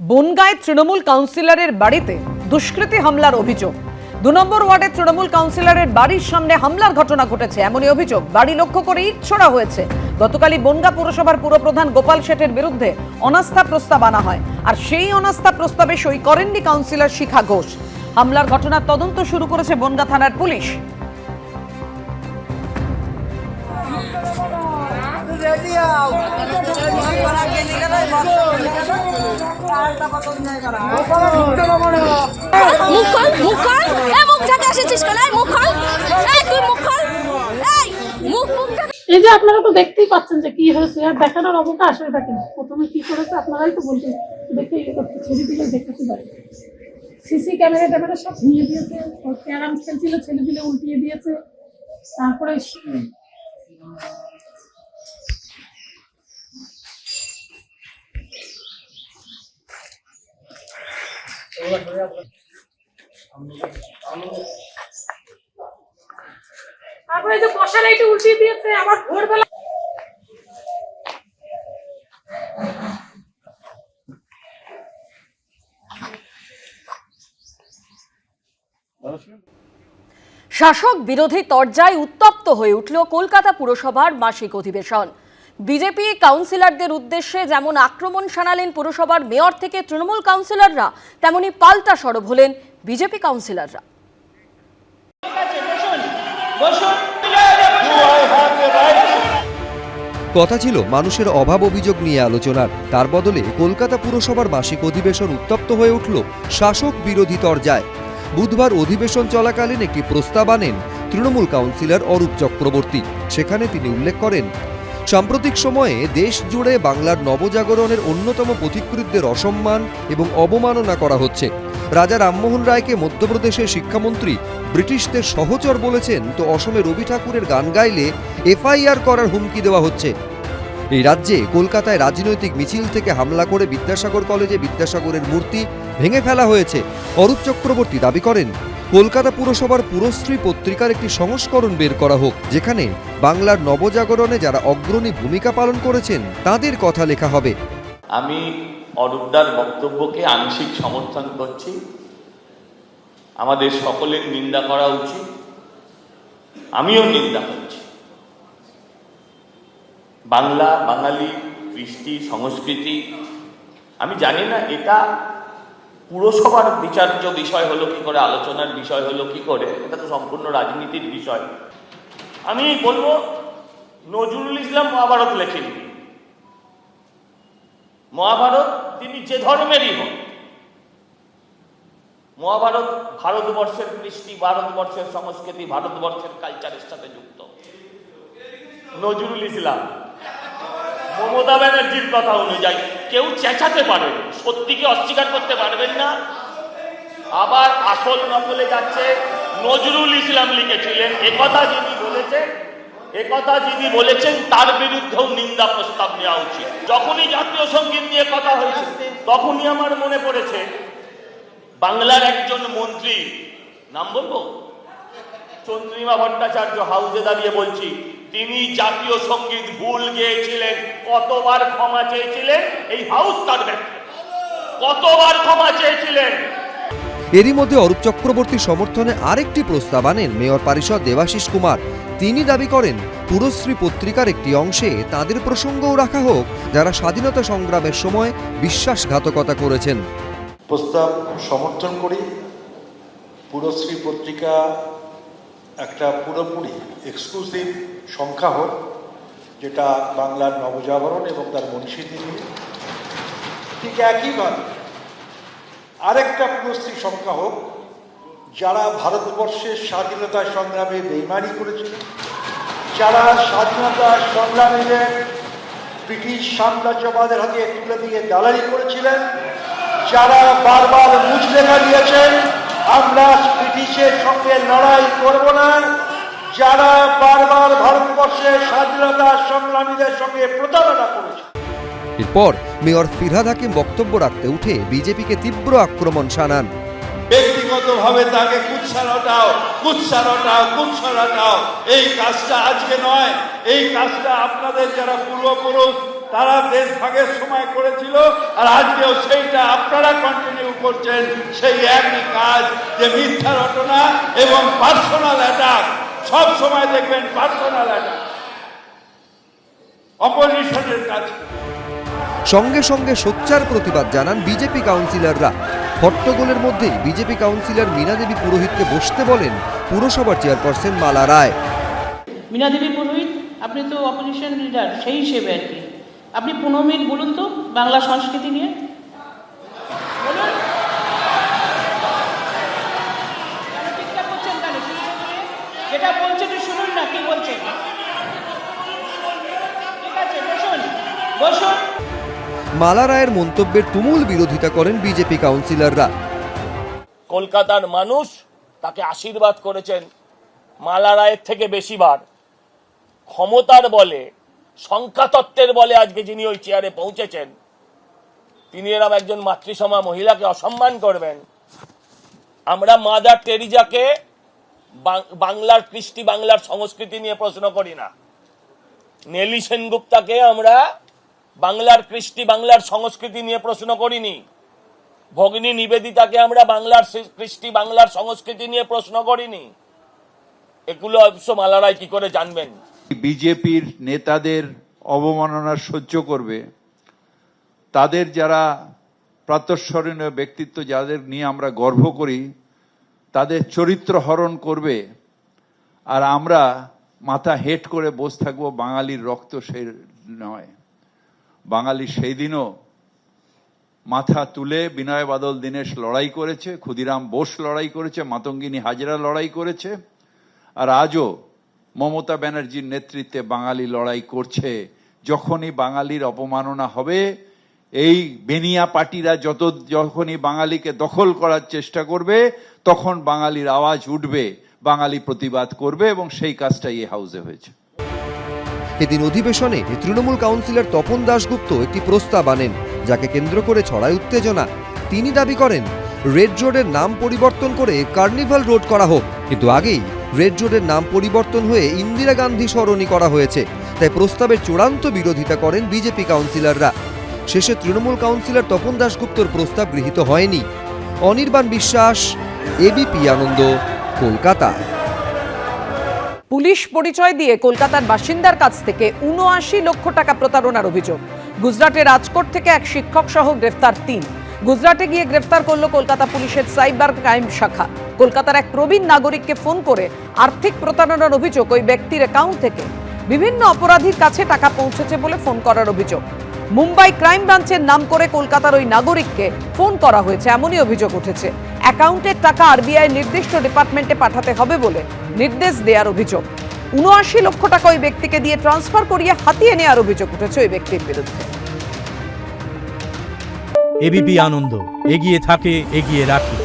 বনগাঁয় তৃণমূল কাউন্সিলরের বাড়িতে দুষ্কৃতী হামলার অভিযোগ। দু নম্বর ওয়ার্ডের তৃণমূল কাউন্সিলরের বাড়ির সামনে হামলার ঘটনা ঘটেছে, এমনই অভিযোগ। বাড়ি লক্ষ্য করে ইট ছোড়া হয়েছে। গতকালই বনগা পুরসভার পুরপ্রধান গোপাল শেঠের বিরুদ্ধে অনাস্থা প্রস্তাব আনা হয়, আর সেই অনাস্থা প্রস্তাবে সই করেননি কাউন্সিলর শিখা ঘোষ। হামলার ঘটনার তদন্ত শুরু করেছে বনগা থানার পুলিশ। এই তুই এই, মুখ এই যে আপনারা তো দেখতেই পাচ্ছেন যে কি হয়েছে, আর দেখানোর অবকাশ হয়ে থাকে প্রথমে কি করেছে আপনারাই তো বলছেন, দেখে ইয়ে করতে ছেলে দিলে দেখাতে পারে। সিসি ক্যামেরা ট্যামেরা সব ভেঙে দিয়েছে ক্যারাম খেলছিল ছেলে দিলে উল্টিয়ে দিয়েছে। তারপরে শাসক বিরোধী তরজায় উত্তপ্ত হয়ে উঠল কলকাতা পুরসভার মাসিক অধিবেশন। বিজেপি কাউন্সিলরদের উদ্দেশ্যে যেমন আক্রমণ শানালেন পুরসভার মেয়র থেকে তৃণমূল কাউন্সিলররা, তেমনি পাল্টা সরব হলেন বিজেপি কাউন্সিলররা। কথা ছিল মানুষের অভাব অভিযোগ নিয়ে আলোচনার। তার বদলে কলকাতা পুরসভার মাসিক অধিবেশন উত্তপ্ত হয়ে উঠল শাসক বিরোধী তরজায়। বুধবার অধিবেশন চলাকালীন একটি প্রস্তাব আনেন তৃণমূল কাউন্সিলর অরূপ চক্রবর্তী। সেখানে তিনি উল্লেখ করেন সাম্প্রতিক সময়ে দেশ জুড়ে বাংলার নবজাগরণের অন্যতম পথিকৃতদের অসম্মান এবং অবমাননা করা হচ্ছে। রাজা রামমোহন রায়কে মধ্যপ্রদেশের শিক্ষামন্ত্রী, ব্রিটিশদের সহচর বলেছেন, তো অসমে রবি ঠাকুরের গান গাইলে এফআইআর করার হুমকি দেওয়া হচ্ছে। এই রাজ্যে কলকাতায় রাজনৈতিক মিছিল থেকে হামলা করে বিদ্যাসাগর কলেজে বিদ্যাসাগরের মূর্তি ভেঙে ফেলা হয়েছে। অরূপ চক্রবর্তী দাবি করেন কলকাতা পুরসভার পুরশ্রী পত্রিকার একটি সংস্করণ বের করা হোক, যেখানে বাংলার নবজাগরণে যারা অগ্রণী ভূমিকা পালন করেছেন, তাদের কথা লেখা হবে। আমি অরূপদার বক্তব্যকে আংশিক সমর্থন করছি। আমাদের সকলের নিন্দা করা উচিত। আমিও নিন্দা করছি। বাংলা, বাঙালি, কৃষ্টি, সংস্কৃতি, আমি জানি না এটা পুরসভার বিচার্য বিষয় হলো কি করে, আলোচনার বিষয় হলো কি করে, এটা তো সম্পূর্ণ রাজনীতির বিষয়। আমি বলব, নজরুল ইসলাম মহাভারত লেখেননি মহাভারত তিনি যে ধর্মেরই হন মহাভারত ভারতবর্ষের কৃষ্টি, ভারতবর্ষের সংস্কৃতি, ভারতবর্ষের কালচারের সাথে যুক্ত। নজরুল ইসলাম, মমতা ব্যানার্জির কথা অনুযায়ী। কেউ চেঁচাতে পারেন সত্যিকে অস্বীকার করতে পারবেন না। আবার আসল নকলে যাচ্ছে, নজরুল ইসলাম লিখেছিলেন, একথা যিনি বলেছেন, একথা যিনি বলেছেন, তার বিরুদ্ধেও নিন্দা প্রস্তাব নেওয়া উচিত। যখনই জাতীয় সংগীত নিয়ে কথা হয়েছে, তখনই আমার মনে পড়েছে, বাংলার একজন মন্ত্রী, নাম বলব? চন্দ্রিমা ভট্টাচার্য হাউসে দাঁড়িয়ে বলছি তিনি জাতীয় সংগীত ভুল গেয়েছিলেন। কতবার ক্ষমা চেয়েছিলেন? এই হাউস তার কতবার ক্ষমা চেয়েছিলেন? এরই মধ্যে অরূপ চক্রবর্তীর সমর্থনে আরেকটি প্রস্তাব আনেন মেয়র পারিষদ দেবাশিস কুমার। তিনি দাবি করেন পুরশ্রী পত্রিকার একটি অংশে তাদের প্রসঙ্গও রাখা হোক যারা স্বাধীনতা সংগ্রামের সময় বিশ্বাসঘাতকতা করেছেন। প্রস্তাব সমর্থন করি। পুরশ্রী পত্রিকা একটা পুরোপুরি এক্সক্লুসিভ সংখ্যা হোক, যেটা বাংলার নবজাগরণ এবং তার মনীষীদের নিয়ে। ঠিক একইভাবে আরেকটা পুরশ্রী সংখ্যা হোক, যারা ভারতবর্ষের স্বাধীনতা সংগ্রামে বেইমানি করেছিলেন যারা স্বাধীনতা সংগ্রামীদের ব্রিটিশ সাম্রাজ্যবাদের হাতে তুলে দিয়ে দালালি করেছিলেন, যারা বারবার মুচলেখা দিয়েছেন, আমরা ব্রিটিশের সঙ্গে লড়াই করব না। যারা বারবার ভারতবর্ষের স্বাধীনতা সংগ্রামীদের সঙ্গে প্রতারণা করেছে। এরপর মেয়র ফিরহাদ হাকিম বক্তব্য রাখতে উঠে বিজেপিকে তীব্র আক্রমণ শানান। ব্যক্তিগতভাবে তাকে কুৎসা রটাও কুৎসা রটাও কুৎসা রটাও। এই কাজটা আজকে নয়। এই কাজটা আপনাদের যারা পূর্বপুরুষ তারা দেশ ভাগের সময় করেছিল আর আজকেও সেইটা আপনারা কন্টিনিউ করছেন সেই একই কাজ যে মিথ্যা রটনা এবং পার্সোনাল অ্যাটাক সব সময় দেখবেন পার্সোনাল অ্যাটাক অপোজিশনের কাজ। সঙ্গে সঙ্গে সোচ্চার প্রতিবাদ জানান বিজেপি কাউন্সিলররা। হট্টগোলের মধ্যেই বিজেপি কাউন্সিলর মীনা দেবী পুরোহিতকে বসতে বলেন পুরসভার চেয়ারপারসন মালা রায়। মীনা দেবী পুরোহিত আপনি তো অপোজিশন লিডার সেই হিসেবে আর কি। আপনি পনেরো মিনিট বলুন তো বাংলা সংস্কৃতি নিয়ে। বলুন। কেন চিৎকার করছেন কেন? শুনুন শুনুন। যেটা বলছে একটু শুনুন না কি বলছে? ঠিক আছে বসুন বসুন। মালা রায়ের মন্তব্যের তুমুল বিরোধিতা করেন বিজেপি কাউন্সিলররা। কলকাতার মানুষ তাকে আশীর্বাদ করেছেন মালা রায়ের থেকে বেশিবার ক্ষমতার বলে সংখ্যাতত্ত্বের বলে আজকে যিনি ওই চেয়ারে পৌঁছেছেন, তিনি এরম একজন মাতৃসমা মহিলাকে অসম্মান করবেন। আমরা মাদার টেরিজাকে বাংলার কৃষ্টি বাংলার সংস্কৃতি নিয়ে প্রশ্ন করি না। নেলি সেনগুপ্তাকে আমরা বাংলার কৃষ্টি বাংলার সংস্কৃতি নিয়ে প্রশ্ন করিনি। ভগ্নী নিবেদিতাকে আমরা বাংলার কৃষ্টি বাংলার সংস্কৃতি নিয়ে প্রশ্ন করিনি। এগুলো অবশ্য মালারায় কি করে জানবেন? বিজেপির নেতাদের অবমাননা সহ্য করবে, তাদের যারা প্রাতঃস্মরণীয় ব্যক্তিত্ব যাদের নিয়ে আমরা গর্ব করি, তাদের চরিত্র হরণ করবে আর আমরা মাথা হেট করে বসে থাকব বাঙালির রক্ত সে নয়। বাঙালি সেই দিনও মাথা তুলে বিনয় বাদল দীনেশ লড়াই করেছে, ক্ষুদিরাম বোস লড়াই করেছে, মাতঙ্গিনী হাজরা লড়াই করেছে, আর আজও মমতা ব্যানার্জির নেতৃত্বে বাঙালি লড়াই করছে। যখনই বাঙালির অপমাননা হবে, এই বেনিয়া পার্টিরা যত, যখনই বাঙালিকে দখল করার চেষ্টা করবে, তখন বাঙালির আওয়াজ উঠবে, বাঙালি প্রতিবাদ করবে এবং সেই কাজটাই এই হাউসে হয়েছে। এদিন অধিবেশনে তৃণমূল কাউন্সিলর তপন দাশগুপ্ত একটি প্রস্তাব আনেন, যাকে কেন্দ্র করে ছড়ায় উত্তেজনা। তিনি দাবি করেন, রেড রোডের নাম পরিবর্তন করে কার্নিভাল রোড করা হোক, কিন্তু আগেই রেড রোডের নাম পরিবর্তন হয়ে ইন্দিরা গান্ধী সরণি করা হয়েছে। তাই প্রস্তাবের চূড়ান্ত বিরোধিতা করেন বিজেপি কাউন্সিলররা। শেষে তৃণমূল কাউন্সিলর তপন দাশগুপ্তর প্রস্তাব গৃহীত হয়নি। অনির্বাণ বিশ্বাস এবিপি আনন্দ, কলকাতা। পুলিশ পরিচয় দিয়ে কলকাতার বাসিন্দার কাছ থেকে উনআশি লক্ষ টাকা প্রতারণার অভিযোগ। গুজরাটের রাজকোট থেকে এক শিক্ষক সহ গ্রেফতার তিন। গুজরাটে গিয়ে গ্রেফতার করল কলকাতা পুলিশের সাইবার ক্রাইম শাখা। কলকাতার এক প্রবীণ নাগরিককে ফোন করে আর্থিক প্রতারণার অভিযোগ ওই ব্যক্তির অ্যাকাউন্ট থেকে। বিভিন্ন অপরাধীর কাছে টাকা পৌঁছেছে বলে ফোন করার অভিযোগ। মুম্বাই ক্রাইম ব্রাঞ্চের নাম করে কলকাতার ওই নাগরিককে ফোন করা হয়েছে, এমনই অভিযোগ উঠেছে। অ্যাকাউন্টের টাকা আরবিআই নির্দিষ্ট ডিপার্টমেন্টে পাঠাতে হবে বলে নির্দেশ দেওয়ার অভিযোগ। উনআশি লক্ষ টাকা ওই ব্যক্তিকে দিয়ে ট্রান্সফার করিয়ে হাতিয়ে নেওয়ার অভিযোগ উঠেছে ওই ব্যক্তির বিরুদ্ধে। এবিপি আনন্দ, এগিয়ে থাকে, এগিয়ে রাখে।